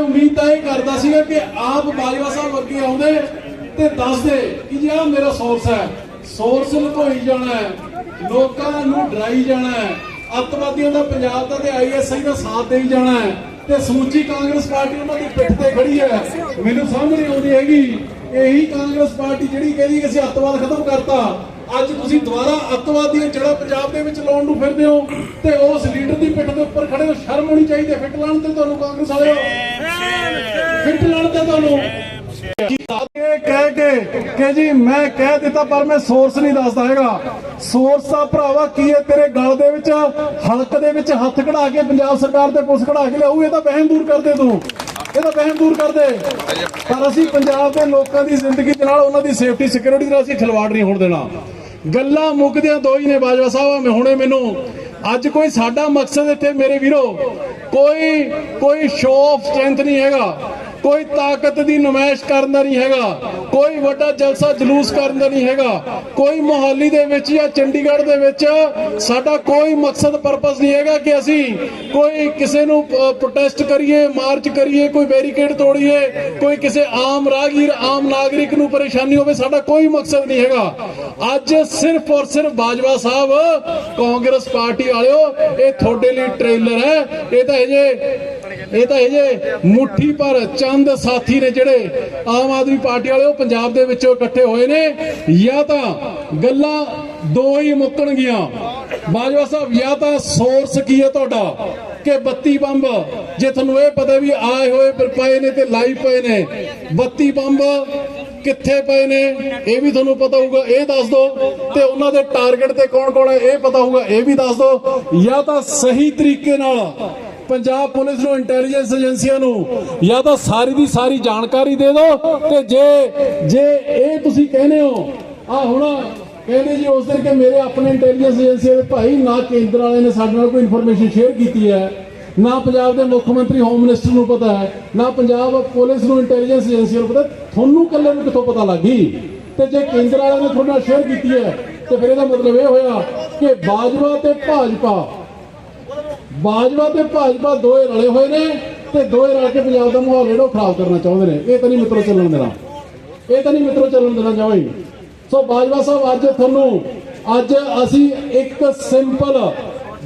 ਉਮੀਦ ਤਾਂ ਇਹ ਕਰਦਾ ਸੀਗਾ ਕਿ ਆਪ ਬਾਜਵਾ ਸਾਹਿਬ ਅੱਗੇ ਆਉਂਦੇ ਤੇ ਦੱਸਦੇ ਕਿ ਜੀ ਆਹ ਮੇਰਾ ਸੋਰਸ ਹੈ। ਸੋਰਸ ਲੁਕੋਈ ਜਾਣਾ ਹੈ, ਲੋਕਾਂ ਨੂੰ ਡਰਾਈ ਜਾਣਾ ਹੈ, ਅੱਤਵਾਦੀਆਂ ਦਾ ਪੰਜਾਬ ਦਾ ਤੇ ਆਈਐਸਆਈ ਦਾ ਸਾਥ ਦੇਈ ਜਾਣਾ ਹੈ ਤੇ ਸਮੁੱਚੀ ਕਾਂਗਰਸ ਪਾਰਟੀ ਉਹਨਾਂ ਦੀ ਪਿੱਠ ਤੇ ਖੜੀ ਹੈ। ਮੈਨੂੰ ਸਮਝ ਨਹੀਂ ਆਉਂਦੀ ਹੈਗੀ, ਇਹੀ ਕਾਂਗਰਸ ਪਾਰਟੀ ਜਿਹੜੀ ਕਹਿੰਦੀ ਕਿ ਅਸੀਂ ਅੱਤਵਾਦ ਖਤਮ ਕਰਤਾ ਅੱਜ ਤੁਸੀਂ ਦੁਬਾਰਾ ਅੱਤਵਾਦੀਆਂ ਜੜਾ ਪੰਜਾਬ ਦੇ ਵਿੱਚ ਲਾਉਣ ਨੂੰ ਫਿਰਦੇ ਹੋ ਤੇ ਉਸ ਲੀਡਰ ਦੀ ਪਿੱਠ ਦੇ ਉੱਪਰ ਖੜੇ ਹੋ, ਸ਼ਰਮ ਹੋਣੀ ਚਾਹੀਦੀ ਹੈ। ਫਿੱਟ ਲਾਣ ਤੇ ਤੁਹਾਨੂੰ ਕਾਂਗਰਸ ਵਾਲਿਓ। ਫਿੱਟ ਲਾਣ ਤੇ ਤੁਹਾਨੂੰ। ਕਹਿ ਕੇ ਕਿ ਜੀ, ਮੈਂ ਕਹਿ ਦਿੱਤਾ, ਪਰ ਮੈਂ ਸੋਰਸ ਨਹੀਂ ਦੱਸਦਾ ਹੈਗਾ। ਸੋਰਸ ਦਾ ਭਰਾਵਾ, ਕੀ ਹੈ ਤੇਰੇ ਗਲ ਦੇ ਵਿੱਚ? ਹਲਕ ਦੇ ਵਿੱਚ ਹੱਥ ਕਢਾ ਕੇ ਪੰਜਾਬ ਸਰਕਾਰ ਤੇ ਪੁਲਿਸ ਕਢਾ ਕੇ ਲਿਆਊ। ਇਹ ਤਾਂ ਵਹਿਮ ਦੂਰ ਕਰ ਦੇ ਤੂੰ। ਇਹ ਤਾਂ ਵਹਿਮ ਦੂਰ ਕਰ ਦੇ ਪਰ ਅਸੀਂ ਪੰਜਾਬ ਦੇ ਲੋਕਾਂ ਦੀ ਜ਼ਿੰਦਗੀ ਦੇ ਨਾਲ ਉਹਨਾਂ ਦੀ ਸੇਫਟੀ ਸਿਕਿਉਰਿਟੀ ਨਾਲ ਅਸੀਂ ਖਿਲਵਾੜ ਨਹੀਂ ਹੋਣ ਦੇਣਾ। ਗੱਲਾਂ ਮੁੱਕਦਿਆਂ ਦੋ ਹੀ ਨੇ ਬਾਜਵਾ ਸਾਹਿਬ, ਮੈਂ ਹੁਣੇ ਮੈਨੂੰ ਅੱਜ ਕੋਈ ਸਾਡਾ ਮਕਸਦ ਇੱਥੇ ਮੇਰੇ ਵੀਰੋ, ਕੋਈ ਕੋਈ ਸ਼ੋਅ ਆਫ ਸਟਰੈਂਥ ਨਹੀਂ ਹੈਗਾ। ਕੋਈ ਤਾਕਤ ਦੀ ਨਮਾਇਸ਼ ਕਰਨ ਦਾ ਨਹੀਂ ਹੈਗਾ। ਕੋਈ ਵੱਡਾ ਜਲਸਾ ਜਲੂਸ ਕਰਨ ਦਾ ਨਹੀਂ ਹੈਗਾ। ਕੋਈ ਮੁਹਾਲੀ ਦੇ ਵਿੱਚ ਜਾਂ ਚੰਡੀਗੜ੍ਹ ਦੇ ਵਿੱਚ ਸਾਡਾ ਕੋਈ ਮਕਸਦ ਪਰਪਸ ਨਹੀਂ ਹੈਗਾ ਕਿ ਅਸੀਂ ਕੋਈ ਕਿਸੇ ਨੂੰ ਪ੍ਰੋਟੈਸਟ ਕਰੀਏ ਮਾਰਚ ਕਰੀਏ, ਕੋਈ ਬੈਰੀਕੇਡ ਤੋੜੀਏ, ਕੋਈ ਕਿਸੇ ਆਮ ਰਾਗੀਰ ਆਮ ਨਾਗਰਿਕ ਨੂੰ ਪਰੇਸ਼ਾਨੀ ਹੋਵੇ, ਸਾਡਾ ਕੋਈ ਮਕਸਦ ਨਹੀਂ ਹੈਗਾ। ਅੱਜ ਸਿਰਫ ਔਰ ਸਿਰਫ ਬਾਜਵਾ ਸਾਹਿਬ, ਕਾਂਗਰਸ ਪਾਰਟੀ ਵਾਲਿਓ, ਇਹ ਤੁਹਾਡੇ ਲਈ ਟ੍ਰੇਲਰ ਹੈ। ਇਹ ਤਾਂ ਹਜੇ ਇਹ ਤਾਂ ਇਹ ਜੇ ਮੁੱਠੀ ਪਰ ਚੰਦ ਸਾਥੀ ਨੇ ਜਿਹੜੇ ਆਮ ਆਦਮੀ ਪਾਰਟੀ ਵਾਲੇ, ਉਹ ਪੰਜਾਬ ਦੇ ਵਿੱਚੋਂ ਇਕੱਠੇ ਹੋਏ ਨੇ। ਜਾਂ ਤਾਂ ਗੱਲਾਂ ਦੋ ਹੀ ਮੁੱਕਣਗੀਆਂ। ਬਾਜਵਾ ਸਾਹਿਬ, ਜਾਂ ਤਾਂ ਸੋਰਸ ਕੀ ਹੈ ਤੁਹਾਡਾ? ਕਿ 32 ਬੰਬ, ਜੇ ਤੁਹਾਨੂੰ ਇਹ ਪਤਾ ਵੀ ਆਏ ਹੋਏ ਪਰ ਪਏ ਨੇ ਤੇ ਲਾਈਵ ਪਏ ਨੇ। 32 ਬੰਬ ਕਿੱਥੇ ਪਏ ਨੇ, ਇਹ ਵੀ ਤੁਹਾਨੂੰ ਪਤਾ ਹੋਊਗਾ, ਇਹ ਦੱਸ ਦਿਓ। ਤੇ ਉਹਨਾਂ ਦੇ ਟਾਰਗੇਟ ਤੇ ਕੌਣ ਕੌਣ ਹੈ, ਇਹ ਪਤਾ ਹੋਊਗਾ, ਇਹ ਵੀ ਦੱਸ ਦਿਓ। ਜਾਂ ਤਾਂ ਸਹੀ ਤਰੀਕੇ ਨਾਲ ਪੰਜਾਬ ਪੁਲਿਸ ਨੂੰ ਇੰਟੈਲੀਜੈਂਸ ਏਜੰਸੀਆਂ ਨੂੰ ਜਾਂ ਤਾਂ ਸਾਰੀ ਦੀ ਸਾਰੀ ਜਾਣਕਾਰੀ ਦੇ ਦਿਓ ਤੇ ਜੇ ਜੇ ਇਹ ਤੁਸੀਂ ਕਹਿੰਦੇ ਹੋ, ਆ ਹੁਣ ਕਹਿੰਦੇ ਜੀ ਉਸ ਦਿਨ ਕਿ ਮੇਰੇ ਆਪਣੇ ਇੰਟੈਲੀਜੈਂਸ ਏਜੰਸੀਆਂ ਦੇ ਭਾਈ ਨਾ ਕੇਂਦਰ ਵਾਲੇ ਨੇ ਸਾਡੇ ਨਾਲ ਕੋਈ ਇਨਫੋਰਮੇਸ਼ਨ ਸ਼ੇਅਰ ਕੀਤੀ ਹੈ, ਨਾ ਪੰਜਾਬ ਦੇ ਮੁੱਖ ਮੰਤਰੀ ਹੋਮ ਮਿਨਿਸਟਰ ਨੂੰ ਪਤਾ ਹੈ, ਨਾ ਪੰਜਾਬ ਪੁਲਿਸ ਨੂੰ ਇੰਟੈਲੀਜੈਂਸ ਏਜੰਸੀਆਂ ਨੂੰ ਪਤਾ, ਤੁਹਾਨੂੰ ਕੱਲੇ ਨੂੰ ਕਿੱਥੋਂ ਪਤਾ ਲੱਗੀ ਤੇ ਜੇ ਕੇਂਦਰ ਵਾਲਿਆਂ ਨੇ ਤੁਹਾਡੇ ਨਾਲ ਸ਼ੇਅਰ ਕੀਤੀ ਹੈ, ਤੇ ਫਿਰ ਇਹਦਾ ਮਤਲਬ ਇਹ ਹੋਇਆ ਕਿ ਬਾਜਵਾ ਤੇ ਭਾਜਪਾ ਬਾਜਵਾ ਤੇ ਭਾਜਪਾ ਦੋਏ ਰਲੇ ਹੋਏ ਨੇ ਤੇ ਦੋਏ ਰਲ ਕੇ ਪੰਜਾਬ ਦਾ ਮਾਹੌਲ ਜਿਹੜਾ ਖਰਾਬ ਕਰਨਾ ਚਾਹੁੰਦੇ ਨੇ। ਇਹ ਤਾਂ ਨਹੀਂ ਮਿੱਤਰੋ ਚੱਲਣ ਦੇਣਾ। ਇਹ ਤਾਂ ਨਹੀਂ ਮਿੱਤਰੋ ਚੱਲਣ ਦੇਣਾ ਜਾਵਾਈ ਸੋ ਬਾਜਵਾ ਸਾਹਿਬ, ਅੱਜ ਤੁਹਾਨੂੰ, ਅੱਜ ਅਸੀਂ ਇੱਕ ਸਿੰਪਲ,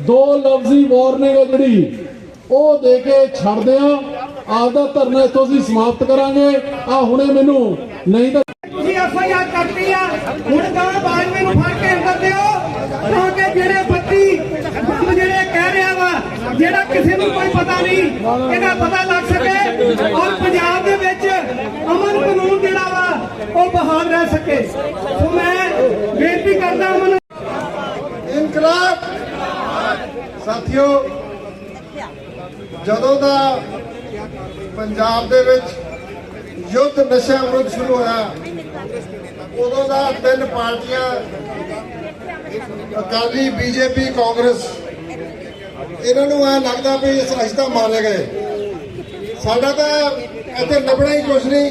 ਦੋ ਲਫ਼ਜ਼ੀ ਵਾਰਨਿੰਗ ਹੈ ਜਿਹੜੀ, ਉਹ ਦੇ ਕੇ ਛੱਡਦੇ ਆ ਆਪਦਾ ਧਰਨਾ ਇੱਥੋਂ ਅਸੀਂ ਸਮਾਪਤ ਕਰਾਂਗੇ। ਆ ਹੁਣੇ ਮੈਨੂੰ, ਨਹੀਂ ਤਾਂ ਤੁਸੀਂ ਐਫ ਕਰਤੀ ਆ। ਹੁਣ ਤਾਂ ਬਾਜਵੇ ਨੂੰ ਫੜ ਕੇ ਅੰਦਰ ਦਿਓ ਤਾਂ ਕਿ ਜਿਹੜੇ ਬੱਤੀ ਬੰਬ ਜਿਹੜੇ ਕਹਿ ਰਿਹਾ ਵਾ ਜਿਹੜਾ ਕਿਸੇ ਨੂੰ ਕੋਈ ਪਤਾ ਨਹੀਂ। ਇਹਦਾ ਪਤਾ ਲੱਗ ਸਕੇ। ਔਰ ਪੰਜਾਬ ਦੇ ਵਿੱਚ ਅਮਨ ਕਾਨੂੰਨ ਜਿਹੜਾ ਵਾ, ਉਹ ਬਹਾਲ ਰਹਿ ਸਕੇ। ਸੋ ਮੈਂ ਬੇਨਤੀ ਕਰਦਾ ਅਮਨ ਇਨਕਲਾਬ। ਸਾਥੀਓ, ਜਦੋਂ ਦਾ ਪੰਜਾਬ ਦੇ ਵਿੱਚ ਯੁੱਧ ਨਸ਼ਾ ਵਿਰੁੱਧ ਸ਼ੁਰੂ ਹੋਇਆ, ਉਦੋਂ ਦਾ ਤਿੰਨ ਪਾਰਟੀਆਂ, ਅਕਾਲੀ, ਬੀਜੇਪੀ, ਕਾਂਗਰਸ ਇਹਨਾਂ ਨੂੰ ਐ ਲੱਗਦਾ ਵੀ ਇਸ ਰਸਤਾ ਮਾਰੇ ਗਏ ਸਾਡਾ ਤਾਂ ਇੱਥੇ ਲੱਭਣਾ ਹੀ ਕੁਛ ਨਹੀਂ।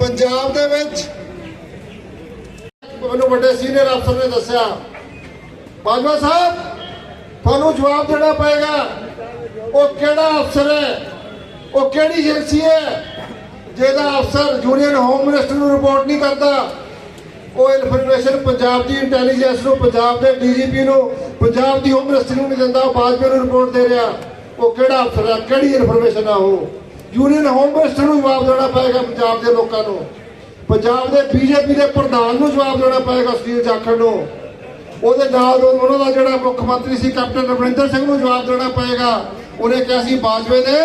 ਪੰਜਾਬ ਦੇ ਵਿੱਚ ਮੈਨੂੰ ਵੱਡੇ ਸੀਨੀਅਰ ਅਫਸਰ ਨੇ ਦੱਸਿਆ, ਬਾਜਵਾ ਸਾਹਿਬ, ਤੁਹਾਨੂੰ ਜਵਾਬ ਦੇਣਾ ਪਏਗਾ, ਉਹ ਕਿਹੜਾ ਅਫਸਰ ਹੈ? ਉਹ ਕਿਹੜੀ ਏਜੰਸੀ ਹੈ? ਜਿਹਦਾ ਅਫਸਰ ਯੂਨੀਅਨ ਹੋਮ ਮਿਨਿਸਟਰ ਨੂੰ ਰਿਪੋਰਟ ਨਹੀਂ ਕਰਦਾ। ਉਹ ਇਨਫੋਰਮੇਸ਼ਨ ਪੰਜਾਬ ਦੀ ਇੰਟੈਲੀਜੈਂਸ ਨੂੰ, ਪੰਜਾਬ ਦੇ ਡੀਜੀਪੀ ਨੂੰ ਪੰਜਾਬ ਦੀ ਹੋਮ ਮਿਨਿਸਟਰ ਨੂੰ ਨਹੀਂ ਦਿੰਦਾ, ਉਹ ਬਾਜਵਾ ਨੂੰ ਰਿਪੋਰਟ ਦੇ ਰਿਹਾ, ਉਹ ਕਿਹੜਾ ਅਫਸਰ ਹੈ ਕਿਹੜੀ ਇਨਫੋਰਮੇਸ਼ਨ ਆ ਉਹ? ਯੂਨੀਅਨ ਹੋਮ ਮਿਨਿਸਟਰ ਨੂੰ ਜਵਾਬ ਦੇਣਾ ਪਏਗਾ ਪੰਜਾਬ ਦੇ ਲੋਕਾਂ ਨੂੰ। ਪੰਜਾਬ ਦੇ ਬੀਜੇਪੀ ਦੇ ਪ੍ਰਧਾਨ ਨੂੰ ਜਵਾਬ ਦੇਣਾ ਪਏਗਾ ਸੁਨੀਲ ਜਾਖੜ ਨੂੰ। ਉਹਦੇ ਨਾਲ ਉਹਨਾਂ ਦਾ ਜਿਹੜਾ ਮੁੱਖ ਮੰਤਰੀ ਸੀ ਕੈਪਟਨ ਅਮਰਿੰਦਰ ਸਿੰਘ ਨੂੰ ਜਵਾਬ ਦੇਣਾ ਪਏਗਾ। ਉਹਨੇ ਕਿਹਾ ਸੀ ਬਾਜਵੇ ਦੇ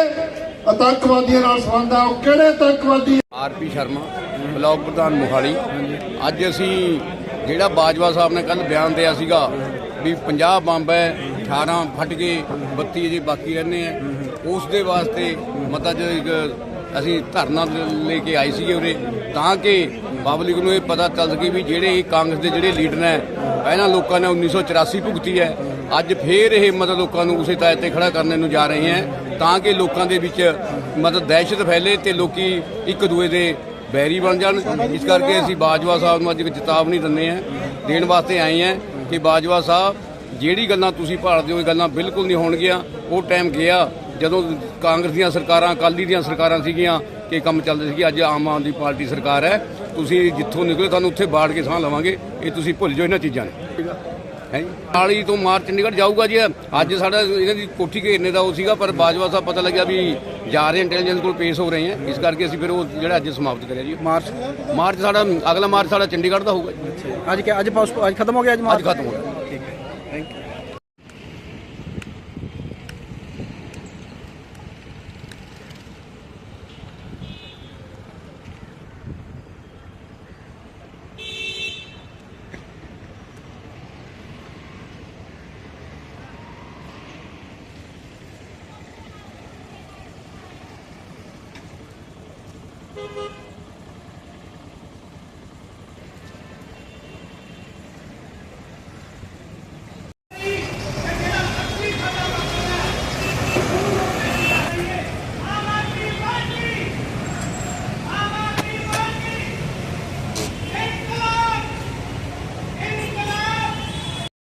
ਆਤੰਕਵਾਦੀਆਂ ਨਾਲ ਸੰਬੰਧ ਆ। ਉਹ ਕਿਹੜੇ ਆਤੰਕਵਾਦੀ? ਆਰਪੀ ਸ਼ਰਮਾ, ਬਲਾਕ ਪ੍ਰਧਾਨ ਮੁਹਾਲੀ। ਅੱਜ ਅਸੀਂ ਜਿਹੜਾ ਬਾਜਵਾ ਸਾਹਿਬ ਨੇ ਕੱਲ ਬਿਆਨ ਦਿਆ ਸੀਗਾ ਵੀ 50 ਬੰਬ ਹੈ 18 ਫਟ ਗਏ 32 ਜੇ ਬਾਕੀ ਰਹਿੰਦੇ ਆ। ਉਸ ਦੇ ਵਾਸਤੇ ਮਤਾ ਜੋ ਅਸੀਂ ਧਰਨਾ ਲੈ ਕੇ ਆਏ ਸੀਗੇ ਉਰੇ, ਤਾਂ ਕਿ ਪਬਲਿਕ ਨੂੰ ਇਹ ਪਤਾ ਚੱਲ ਸਕੇ ਵੀ ਜਿਹੜੇ ਕਾਂਗਰਸ ਦੇ ਜਿਹੜੇ ਲੀਡਰ ਨੇ ਪਹਿਲਾਂ ਲੋਕਾਂ ਨੇ 1984 ਭੁਗਤੀ ਹੈ। ਅੱਜ ਫੇਰ ਇਹ ਮਤਲਬ ਲੋਕਾਂ ਨੂੰ ਉਸੇ ਤਾਇਤ ਤੇ ਖੜਾ ਕਰਨ ਨੂੰ ਜਾ ਰਹੇ ਹੈ, ਤਾਂ ਕਿ ਲੋਕਾਂ ਦੇ ਵਿੱਚ ਮਤਲਬ ਦਹਿਸ਼ਤ ਫੈਲੇ ਤੇ ਲੋਕੀ ਇੱਕ ਦੂਏ ਦੇ ਬੈਰੀ ਬਣ ਜਾਣ। ਇਸ ਕਰਕੇ ਅਸੀਂ ਬਾਜਵਾ ਸਾਹਿਬ ਨੂੰ ਅੱਜ ਇੱਕ ਚੇਤਾਵਨੀ ਦਿੰਦੇ ਆ ਦੇਣ ਵਾਸਤੇ ਆਏ ਆ ਕਿ ਬਾਜਵਾ ਸਾਹਿਬ, ਜਿਹੜੀ ਗੱਲਾਂ ਤੁਸੀਂ ਭਾਲਦੇ ਹੋ, ਇਹ ਗੱਲਾਂ ਬਿਲਕੁਲ ਨਹੀਂ ਹੋਣਗੀਆਂ। ਉਹ ਟਾਈਮ ਗਿਆ ਜਦੋਂ ਕਾਂਗਰਸ ਦੀਆਂ ਸਰਕਾਰਾਂ, ਅਕਾਲੀ ਦੀਆਂ ਸਰਕਾਰਾਂ ਸੀਗੀਆਂ ਕਿ ਕੰਮ ਚੱਲਦੇ ਸੀ ਅੱਜ ਆਮ ਆਦਮੀ ਪਾਰਟੀ ਸਰਕਾਰ ਹੈ। ਤੁਸੀਂ ਜਿੱਥੋਂ ਨਿਕਲੇ, ਤੁਹਾਨੂੰ ਉੱਥੇ ਬਾੜ ਕੇ ਸਾਹ ਲਵਾਂਗੇ। ਇਹ ਤੁਸੀਂ ਭੁੱਲ ਜਾਓ ਇਹਨਾਂ ਚੀਜ਼ਾਂ ਨੂੰ। ਹੈ? ਤੋਂ ਮਾਰ ਚੰਡੀਗੜ੍ਹ ਜਾਊਗਾ ਜੀ। ਅੱਜ ਸਾਡਾ ਇਹਨਾਂ ਦੀ ਕੋਠੀ ਘੇਰਨੇ ਦਾ ਉਹ ਸੀਗਾ ਪਰ ਬਾਜਵਾ ਸਾਹਿਬ ਪਤਾ ਲੱਗਿਆ ਵੀ ਜਾ ਰਹੇ ਇੰਟੈਲੀਜੈਂਸ ਕੋਲ ਪੇਸ਼ ਹੋ ਰਹੇ ਹੈ। ਇਸ ਕਰਕੇ ਅਸੀਂ ਫਿਰ ਉਹ ਜਿਹੜਾ ਅੱਜ ਸਮਾਪਤ ਕਰਿਆ ਜੀ। ਮਾਰਚ? ਮਾਰਚ ਸਾਡਾ ਅਗਲਾ ਮਾਰਚ ਸਾਡਾ ਚੰਡੀਗੜ੍ਹ ਦਾ ਹੋਊਗਾ ਜੀ। ਅੱਜ ਕਿ ਅੱਜ ਅੱਜ ਖਤਮ ਹੋ ਗਿਆ ਅੱਜ ਅੱਜ ਮਾਰਚ ਖਤਮ ਹੋ ਗਿਆ।